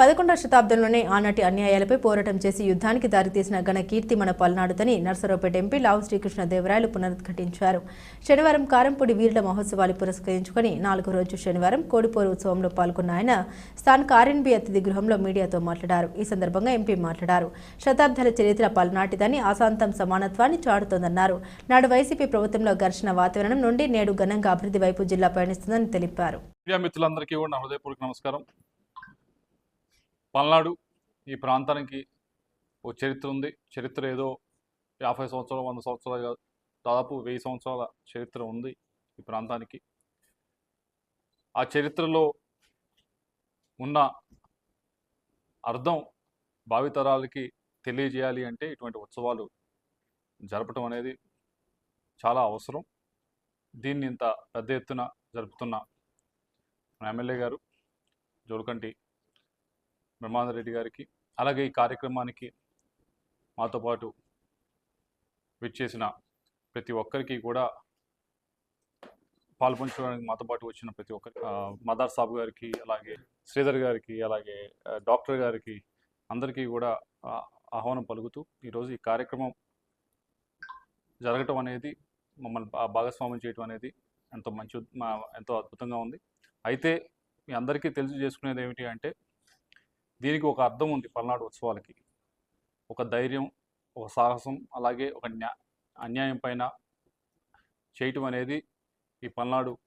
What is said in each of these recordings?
పదకొండవ శతాబ్దంలోనే ఆనాటి అన్యాయాలపై పోరాటం చేసి యుద్ధానికి దారితీసిన ఘన కీర్తి మన పల్నాడుదని నర్సరావుపేట ఎంపీ లావు శ్రీకృష్ణదేవరాయలు పునరుద్ఘటించారు. శనివారం కారంపూడి వీరుల మహోత్సవాలు పురస్కరించుకొని నాలుగో రోజు శనివారం కోడిపోరు ఉత్సవంలో పాల్గొన్న ఆయన స్థానిక ఆర్ఎన్బి అతిథి గృహంలో మీడియాతో మాట్లాడారు. ఈ సందర్భంగా ఎంపీ మాట్లాడారు. శతాబ్దాల చరిత్ర పల్నాటిదని ఆశాంతం సమానత్వాన్ని చాటుతోందన్నారు. నాడు వైసీపీ ప్రభుత్వంలో ఘర్షణ వాతావరణం నుండి నేడు ఘనంగా అభివృద్ధి వైపు జిల్లా పయనిస్తుందని తెలిపారు. మిత్రులందరికీ కూడా నా హృదయపూర్వక నమస్కారం. పల్నాడు ఈ ప్రాంతానికి ఓ చరిత్ర ఉంది. చరిత్ర ఏదో యాభై సంవత్సరాలు వంద సంవత్సరాలు దాదాపు వెయ్యి సంవత్సరాల చరిత్ర ఉంది ఈ ప్రాంతానికి. ఆ చరిత్రలో ఉన్న అర్థం భావితరాలకి తెలియజేయాలి అంటే ఇటువంటి ఉత్సవాలు జరపటం అనేది చాలా అవసరం. దీన్ని ఇంత పెద్ద ఎత్తున జరుపుతున్న మన ఎమ్మెల్యే గారు జోలకంటి బ్రహ్మానంద రెడ్డి గారికి అలాగే ఈ కార్యక్రమానికి మాతో పాటు విచ్చేసిన ప్రతి ఒక్కరికి కూడా పాల్పంచుకోవడానికి మాతో పాటు వచ్చిన ప్రతి ఒక్కరి మదార్ సాబ్ గారికి అలాగే శ్రీధర్ గారికి అలాగే డాక్టర్ గారికి అందరికీ కూడా ఆహ్వానం పలుకుతూ ఈరోజు ఈ కార్యక్రమం జరగటం అనేది మమ్మల్ని భాగస్వామ్యం చేయటం అనేది ఎంతో మంచి ఎంతో అద్భుతంగా ఉంది. అయితే మీ అందరికీ తెలిసి చేసుకునేది ఏమిటి అంటే దీనికి ఒక అర్థం ఉంది పల్నాడు ఉత్సవాలకి. ఒక ధైర్యం ఒక సాహసం అలాగే ఒక న్యా అన్యాయం పైన చేయటం అనేది ఈ పల్నాడు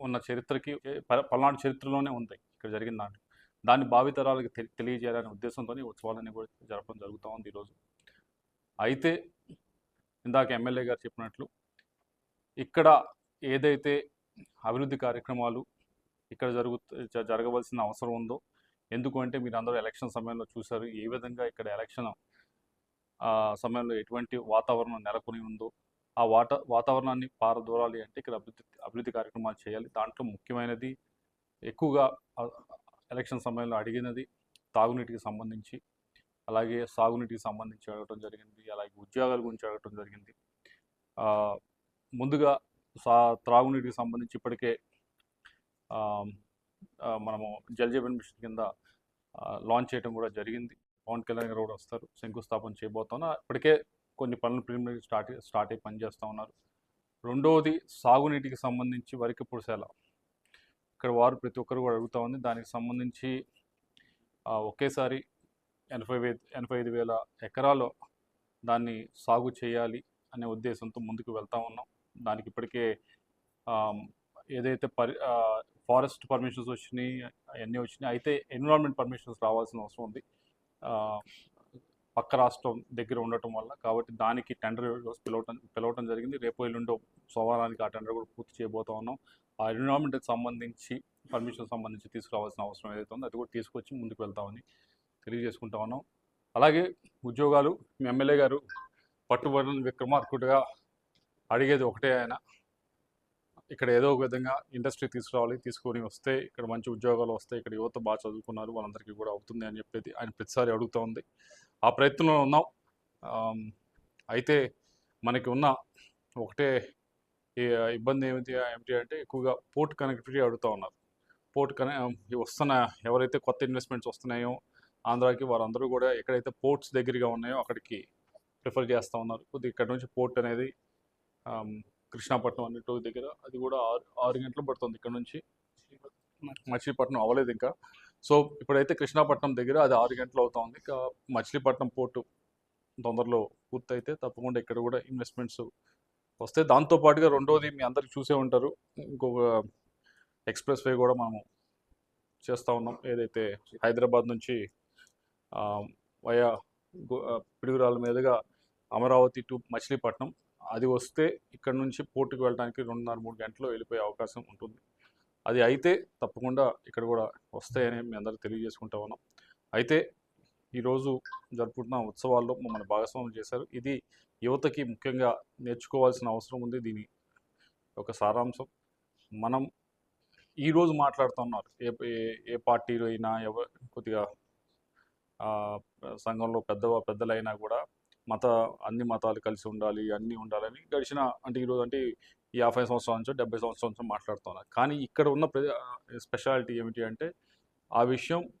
ఉన్న చరిత్రకి ప- పల్నాడు చరిత్రలోనే ఉంది. ఇక్కడ జరిగిన దాంట్లో. దాన్ని భావితరాలకు తెలి తెలియజేయాలనే ఉద్దేశంతో ఈ ఉత్సవాలన్నీ కూడా జరపడం జరుగుతూ ఉంది ఈరోజు. అయితే ఇందాక ఎమ్మెల్యే గారు చెప్పినట్లు ఇక్కడ ఏదైతే అభివృద్ధి కార్యక్రమాలు ఇక్కడ జరుగు జ- జరగవలసిన అవసరం ఉందో ఎందుకు అంటే మీరు అందరూ ఎలక్షన్ సమయంలో చూశారు ఏ విధంగా ఇక్కడ ఎలక్షన్ ఆ, సమయంలో ఎటువంటి వాతావరణం నెలకొని ఉందో ఆ వాట వాతావరణాన్ని పారదూరాలి అంటే ఇక్కడ అభివృద్ధి అభివృద్ధి కార్యక్రమాలు చేయాలి. దాంట్లో ముఖ్యమైనది ఎక్కువగా ఎలక్షన్ సమయంలో అడిగినది తాగునీటికి సంబంధించి అలాగే సాగునీటికి సంబంధించి అడగటం జరిగింది అలాగే ఉద్యోగాల గురించి అడగటం జరిగింది. ముందుగా సా త్రాగునీటికి సంబంధించి ఇప్పటికే మనము జలజీవన్ మిషన్ కింద లాంచ్ చేయడం కూడా జరిగింది. పవన్ కళ్యాణ్ గారు కూడా వస్తారు. శంకుస్థాపన చేయబోతున్నా. ఇప్పటికే కొన్ని పనులు ప్రిలిమినరీ స్టార్ట్ స్టార్ట్ అయ్యి పనిచేస్తూ ఉన్నారు. రెండవది సాగునీటికి సంబంధించి వరికి పురుషాల ఇక్కడ వారు ప్రతి ఒక్కరు కూడా అడుగుతూ ఉంది. దానికి సంబంధించి ఒకేసారి ఎనభై వే ఎనభై ఐదు వేల ఎకరాలు దాన్ని సాగు చేయాలి అనే ఉద్దేశంతో ముందుకు వెళ్తా ఉన్నాం. దానికి ఇప్పటికే ఏదైతే పరి ఫారెస్ట్ పర్మిషన్స్ వచ్చినాయి అవన్నీ వచ్చినాయి. అయితే ఎన్విరాన్మెంట్ పర్మిషన్స్ రావాల్సిన అవసరం ఉంది. పక్క రాష్ట్రం దగ్గర ఉండటం వల్ల. కాబట్టి దానికి టెండర్ పిలవటం పిలవటం జరిగింది. రేపు ఎల్లుండో సోమవారానికి ఆ టెండర్ కూడా పూర్తి చేయబోతా ఉన్నాం. ఆ ఎన్విరాన్మెంట్కి సంబంధించి పర్మిషన్ సంబంధించి తీసుకురావాల్సిన అవసరం ఏదైతే ఉందో అది కూడా తీసుకొచ్చి ముందుకు వెళ్తామని తెలియజేసుకుంటా ఉన్నాం. అలాగే ఉద్యోగాలు మీ ఎమ్మెల్యే గారు పట్టుబడిన విక్రమార్కుడుగా అడిగేది ఒకటే ఆయన. ఇక్కడ ఏదో ఒక విధంగా ఇండస్ట్రీ తీసుకురావాలి తీసుకొని వస్తే ఇక్కడ మంచి ఉద్యోగాలు వస్తాయి ఇక్కడ యువత బాగా చదువుకున్నారు వాళ్ళందరికీ కూడా అవుతుంది అని చెప్పేది ఆయన ప్రతిసారి అడుగుతూ ఉంది. ఆ ప్రయత్నంలో ఉన్నాం. అయితే మనకి ఉన్న ఒకటే ఇబ్బంది ఏమిటి ఏమిటి అంటే ఎక్కువగా పోర్ట్ కనెక్టివిటీ అడుగుతూ ఉన్నారు. పోర్ట్ కనె వస్తున్న ఎవరైతే కొత్త ఇన్వెస్ట్మెంట్స్ వస్తున్నాయో ఆంధ్రాకి వారందరూ కూడా ఎక్కడైతే పోర్ట్స్ దగ్గరగా ఉన్నాయో అక్కడికి ప్రిఫర్ చేస్తూ ఉన్నారు. కొద్దిగా ఇక్కడ నుంచి పోర్ట్ అనేది కృష్ణాపట్నం అన్నిటి దగ్గర. అది కూడా ఆరు ఆరు గంటలు పడుతుంది ఇక్కడ నుంచి. మచిలీపట్నం అవ్వలేదు ఇంకా. సో ఇప్పుడైతే కృష్ణాపట్నం దగ్గర అది ఆరు గంటలు అవుతా ఉంది. ఇంకా మచిలీపట్నం పోర్టు తొందరలో పూర్తయితే తప్పకుండా ఇక్కడ కూడా ఇన్వెస్ట్మెంట్స్ వస్తాయి. దాంతోపాటుగా రెండోది మీ అందరికి చూసే ఉంటారు. ఇంకొక ఎక్స్ప్రెస్ వే కూడా మనము చేస్తూ ఉన్నాం. ఏదైతే హైదరాబాద్ నుంచి వయా పిడుగురాల మీదుగా అమరావతి టు మచిలీపట్నం. అది వస్తే ఇక్కడ నుంచి పోర్టుకు వెళ్ళడానికి రెండున్నర మూడు గంటలు వెళ్ళిపోయే అవకాశం ఉంటుంది. అది అయితే తప్పకుండా ఇక్కడ కూడా వస్తాయని మీ అందరూ తెలియజేసుకుంటా ఉన్నాం. అయితే ఈరోజు జరుపుకుంటున్న ఉత్సవాల్లో మమ్మల్ని భాగస్వామ్యం చేశారు. ఇది యువతకి ముఖ్యంగా నేర్చుకోవాల్సిన అవసరం ఉంది. దీని ఒక సారాంశం. మనం ఈరోజు మాట్లాడుతున్నారు ఏ ఏ- ఏ పార్టీలో అయినా ఎవ కొద్దిగా సంఘంలో పెద్ద పెద్దలైనా కూడా మత అన్ని మతాలు కలిసి ఉండాలి అన్నీ ఉండాలని గడిచిన అంటే ఈరోజు అంటే ఈ యాభై సంవత్సరాల నుంచి డెబ్బై సంవత్సరాల నుంచో మాట్లాడుతున్నారు. కానీ ఇక్కడ ఉన్న స్పెషాలిటీ ఏమిటి అంటే ఆ విషయం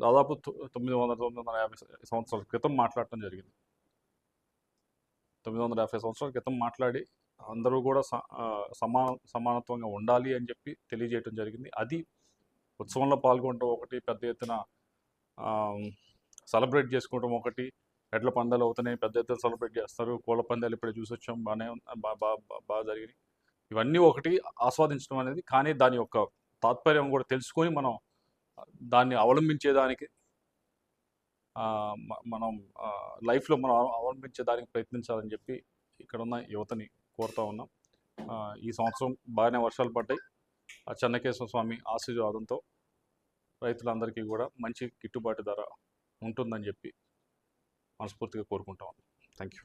దాదాపు తొమ్మిది వందల తొమ్మిది వందల యాభై సంవత్సరాల క్రితం మాట్లాడటం జరిగింది. తొమ్మిది వందల యాభై సంవత్సరాల క్రితం మాట్లాడి అందరూ కూడా స- సమాన సమానత్వంగా ఉండాలి అని చెప్పి తెలియజేయటం జరిగింది. అది ఉత్సవంలో పాల్గొనటం ఒకటి పెద్ద ఎత్తున సెలబ్రేట్ చేసుకోవటం ఒకటి ఎడ్ల పందాలు అవుతున్నాయి పెద్ద ఎత్తున సెలబ్రేట్ చేస్తారు కోళ్ళ పందాలు ఇప్పుడే చూసి వచ్చాం బాగానే బాగా బాగా జరిగినాయి. ఇవన్నీ ఒకటి ఆస్వాదించడం అనేది కానీ దాని యొక్క తాత్పర్యం కూడా తెలుసుకొని మనం దాన్ని అవలంబించేదానికి మనం లైఫ్లో మనం అవలంబించేదానికి ప్రయత్నించాలని చెప్పి ఇక్కడ ఉన్న యువతని కోరుతా ఉన్నాం. ఈ సంవత్సరం బాగానే వర్షాలు పడ్డాయి. ఆ చెన్నకేశ్వర స్వామి ఆశీర్వాదంతో రైతులందరికీ కూడా మంచి గిట్టుబాటు ధర ఉంటుందని చెప్పి మనస్ఫూర్తిగా కోరుకుంటాం. Thank you